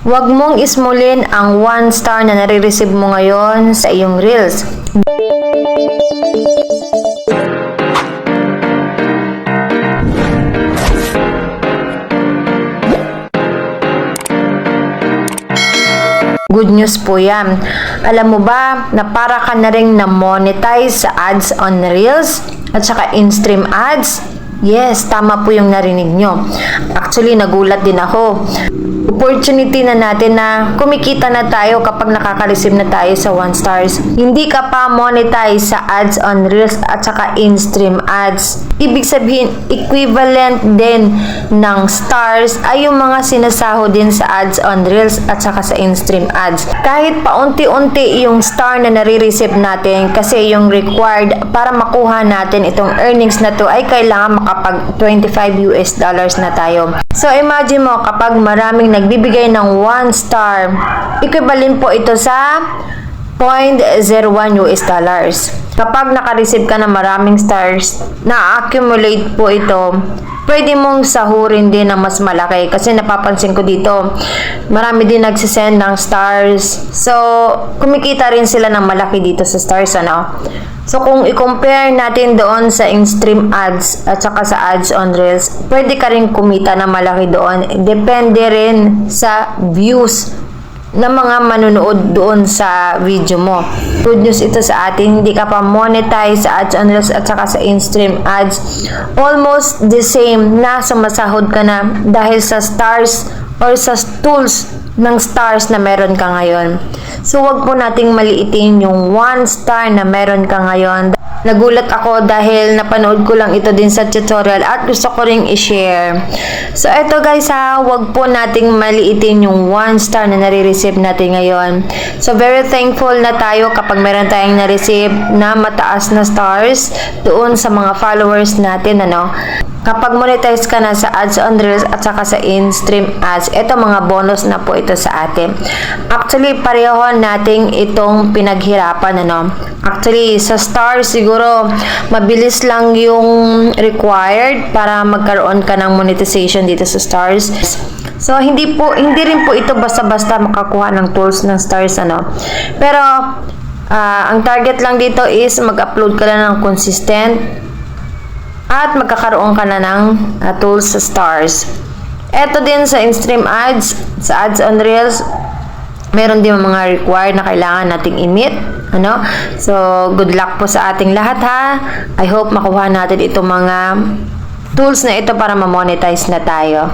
Huwag mong ismulin ang one star na nare-receive mo ngayon sa iyong reels. Good news po yan. Alam mo ba na para ka na rin na-monetize sa ads on Reels at saka in-stream ads? Yes, tama po yung narinig nyo. Actually, nagulat din ako. Opportunity na natin na kumikita na tayo kapag nakaka-receive na tayo sa 1 stars. Hindi ka pa monetize sa ads on Reels at saka in-stream ads. Ibig sabihin, equivalent din ng stars ay yung mga sinasahod din sa ads on Reels at saka sa in-stream ads. Kahit paunti-unti yung star na nare-receive natin kasi yung required para makuha natin itong earnings na to ay kailangan makapag 25 US dollars na tayo. So imagine mo kapag maraming nagbibigay ng 1 star, equivalent po ito sa 0.01 US dollars. Kapag naka-receive ka ng maraming stars, na-accumulate po ito, pwede mong sahurin din ng mas malaki. Kasi napapansin ko dito, marami din nagsisend ng stars. So, kumikita rin sila ng malaki dito sa stars, ano? So, kung i-compare natin doon sa in-stream ads at saka sa ads on Reels, pwede ka rin kumita ng malaki doon. Depende rin sa views ng mga manonood doon sa video mo. Good news ito sa atin, hindi ka pa monetize sa ads Reels at saka sa in-stream ads. Almost the same na sumasahod ka na dahil sa stars or sa tools ng stars na meron ka ngayon. So, wag po nating maliitin yung one star na meron ka ngayon. Nagulat ako dahil napanood ko lang ito din sa tutorial at gusto ko ring i-share. So, eto guys ha, wag po nating maliitin yung one star na nare-receive natin ngayon. So, very thankful na tayo kapag meron tayong na-receive na mataas na stars doon sa mga followers natin, ano. Kapag monetize ka na sa ads on Reels at saka sa in-stream ads, ito mga bonus na po ito sa atin. Actually, pareho nating itong pinaghirapan, ano. Actually, sa stars, siguro, mabilis lang yung required para magkaroon ka ng monetization dito sa stars. So, hindi po, hindi rin po ito basta-basta makakuha ng tools ng stars, ano. Pero, ah, ang target lang dito is mag-upload ka lang ng consistent at magkakaroon ka na ng uh, tools sa stars. Ito din sa in-stream ads, sa ads on Reels, meron din mga required na kailangan nating i-meet. Ano? So, good luck po sa ating lahat ha. I hope makuha natin itong mga tools na ito para ma-monetize na tayo.